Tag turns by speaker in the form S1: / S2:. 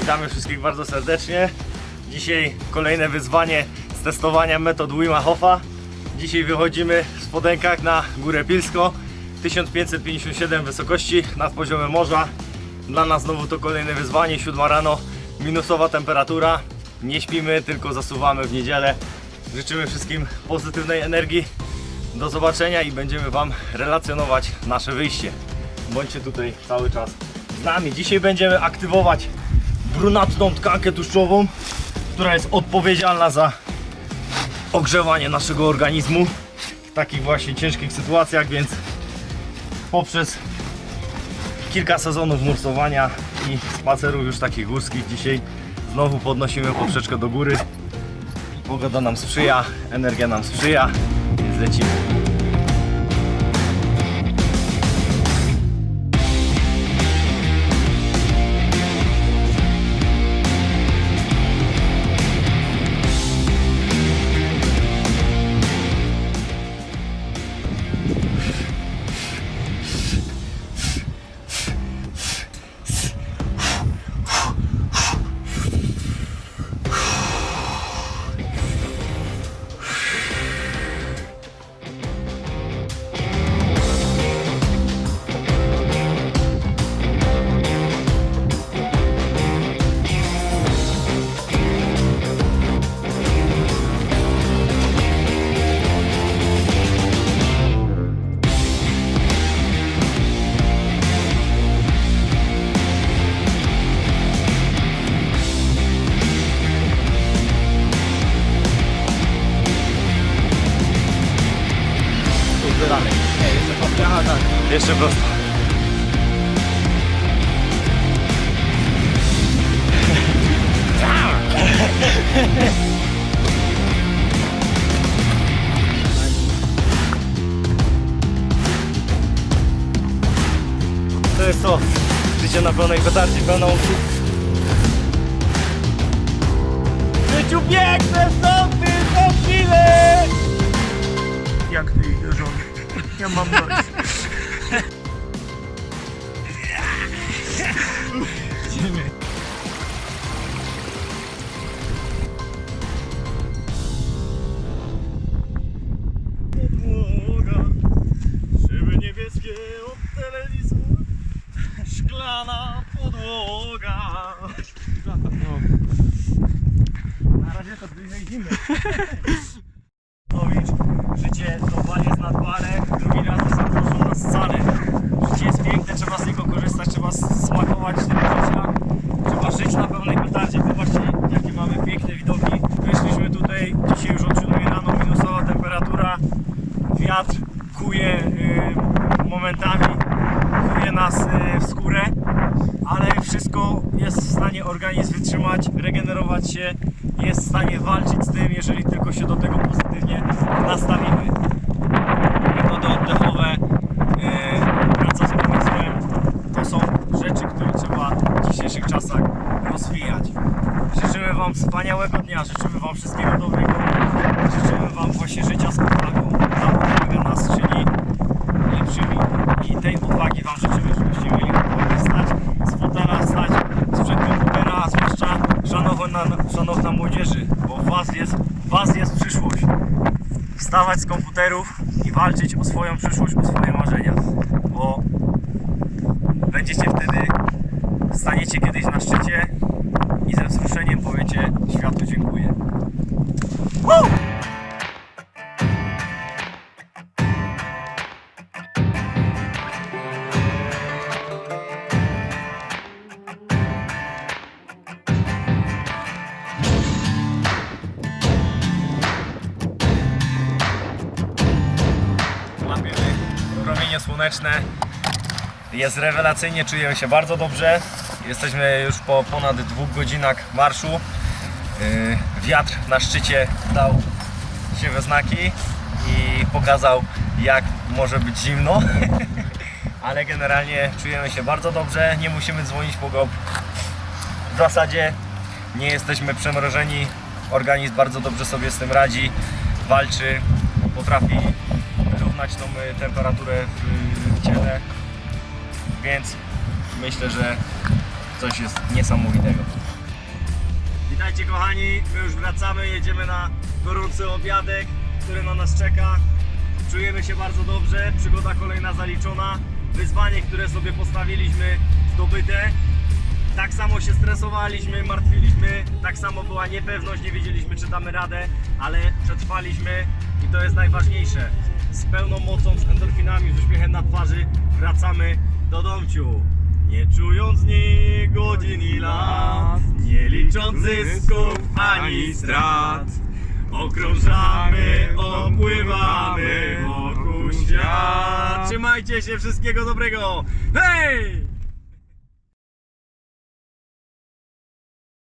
S1: Witamy wszystkich bardzo serdecznie. Dzisiaj kolejne wyzwanie z testowania metod Wima Hofa. Dzisiaj wychodzimy w spodenkach na Górę Pilsko. 1557 wysokości nad poziomem morza. Dla nas znowu to kolejne wyzwanie, 7 rano, minusowa temperatura. Nie śpimy, tylko zasuwamy w niedzielę. Życzymy wszystkim pozytywnej energii. Do zobaczenia i będziemy Wam relacjonować nasze wyjście. Bądźcie tutaj cały czas z nami. Dzisiaj będziemy aktywować brunatną tkankę tłuszczową, która jest odpowiedzialna za ogrzewanie naszego organizmu w takich właśnie ciężkich sytuacjach, więc poprzez kilka sezonów nursowania i spacerów już takich górskich dzisiaj znowu podnosimy poprzeczkę do góry. Pogoda nam sprzyja, energia nam sprzyja, więc lecimy.
S2: Dalej. Nie, jeszcze kopia, aha, tak.
S1: Jeszcze prosto. To jest to. Życie na pełnej petardzie, pełną W życiu piękne są chwile!
S2: Jak ty idziesz, żony? Ja mam dość.
S1: podłoga Szyby niebieskie od telewizora Szklana podłoga. Na razie to bliżej zimy Nowicz, życie to bal jest nad balem Drugi raz zaproszą na scenę Życie jest piękne, trzeba z niego korzystać Trzeba tego życia Trzeba żyć na pełnej petardzie Popatrzcie jakie mamy piękne widoki. Wyszliśmy tutaj, dzisiaj już od 7 rano Minusowa temperatura. Wiatr kuje y, momentami Kuje nas y, w skórę ale wszystko jest w stanie organizm wytrzymać, regenerować się, jest w stanie walczyć z tym, jeżeli tylko się do tego pozytywnie nastawimy. Metody oddechowe, yy, praca z umysłem, to są rzeczy, które trzeba w dzisiejszych czasach rozwijać. Życzymy Wam wspaniałego dnia, życzymy Wam wszystkiego dobrego, życzymy Wam właśnie życia z powagą, ta pomaga nas czyni lepszymi. I tej odwagi Wam życzymy, żebyście mieli odwagę stać z fotela, sprzed komputera, zwłaszcza szanowna, szanowna młodzieży, bo w Was jest, w Was jest przyszłość. Wstawać z komputerów i walczyć o swoją przyszłość, o swoje marzenia, bo będziecie wtedy, staniecie kiedyś słoneczne. Jest rewelacyjnie, czujemy się bardzo dobrze. Jesteśmy już po ponad dwóch godzinach marszu. Yy, Wiatr na szczycie dał się we znaki i pokazał jak może być zimno. Ale generalnie czujemy się bardzo dobrze, nie musimy dzwonić po go. W zasadzie nie jesteśmy przemrożeni. Organizm bardzo dobrze sobie z tym radzi, walczy, potrafi wyrównać tą y, temperaturę w, w ciele. Więc myślę, że coś jest niesamowitego. Słuchajcie kochani, my już wracamy, jedziemy na gorący obiadek, który na nas czeka. Czujemy się bardzo dobrze, przygoda kolejna zaliczona. Wyzwanie, które sobie postawiliśmy, zdobyte. Tak samo się stresowaliśmy, martwiliśmy, tak samo była niepewność, nie wiedzieliśmy czy damy radę, ale przetrwaliśmy i to jest najważniejsze. Z pełną mocą, z endorfinami, z uśmiechem na twarzy wracamy do domciu. Nie czując dni, godzin i lat, nie licząc zysków ani strat. Okrążamy, opływamy wokół świat. Trzymajcie się, wszystkiego dobrego. Hej!